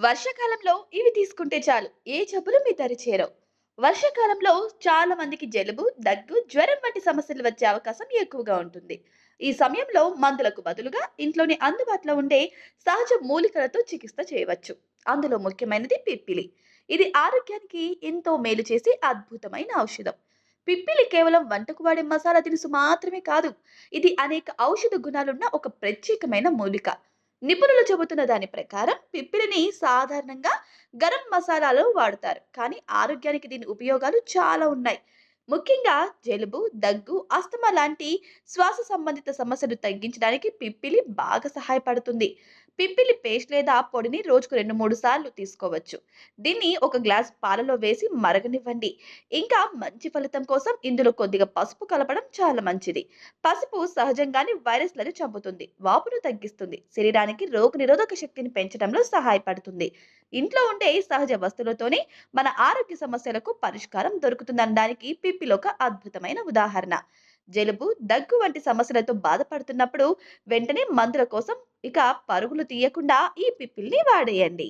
వర్షాకాలంలో ఇవి తీసుకుంటే చాలు. ఏ జబ్బులు మీ దరి చేరవు. వర్షాకాలంలో చాలా మందికి జలుబు దగ్గు జ్వరం వంటి సమస్యలు వచ్చే అవకాశం ఎక్కువగా ఉంటుంది. ఈ సమయంలో మందులకు బదులుగా ఇంట్లోనే అందుబాటులో ఉండే సహజ మూలికలతో చికిత్స చేయవచ్చు. అందులో ముఖ్యమైనది పిప్పిలి. ఇది ఆరోగ్యానికి ఎంతో మేలు చేసే అద్భుతమైన ఔషధం. పిప్పిలి కేవలం వంటకు వాడే మసాలా దినుసు మాత్రమే కాదు ఇది అనేక ఔషధ గుణాలున్న ఒక ప్రత్యేకమైన మూలిక. నిపుణులు చెబుతున్న దాని ప్రకారం పిప్పిలిని సాధారణంగా గరం మసాలాలో వాడతారు. కానీ ఆరోగ్యానికి దీని ఉపయోగాలు చాలా ఉన్నాయి. ముఖ్యంగా జలుబు దగ్గు అస్తమా లాంటి శ్వాస సంబంధిత సమస్యలు తగ్గించడానికి పిప్పిలి బాగా సహాయపడుతుంది. పిప్పిలి పేస్ట్ లేదా పొడిని రోజుకు రెండు మూడు సార్లు తీసుకోవచ్చు. దీన్ని ఒక గ్లాస్ పాలలో వేసి మరగనివ్వండి. ఇంకా మంచి ఫలితం కోసం ఇందులో కొద్దిగా పసుపు కలపడం చాలా మంచిది. పసుపు సహజంగానే వైరస్లను చంపుతుంది వాపును తగ్గిస్తుంది శరీరానికి రోగ నిరోధక శక్తిని పెంచడంలో సహాయపడుతుంది. ఇంట్లో ఉండే సహజ వస్తువులతోనే మన ఆరోగ్య సమస్యలకు పరిష్కారం దొరుకుతుందనడానికి పిప్పిలో ఒక అద్భుతమైన ఉదాహరణ. జలుబు దగ్గు వంటి సమస్యలతో బాధపడుతున్నప్పుడు వెంటనే మందుల కోసం ఇక పరుగులు తీయకుండా ఈ పిప్పిల్ని వాడేయండి.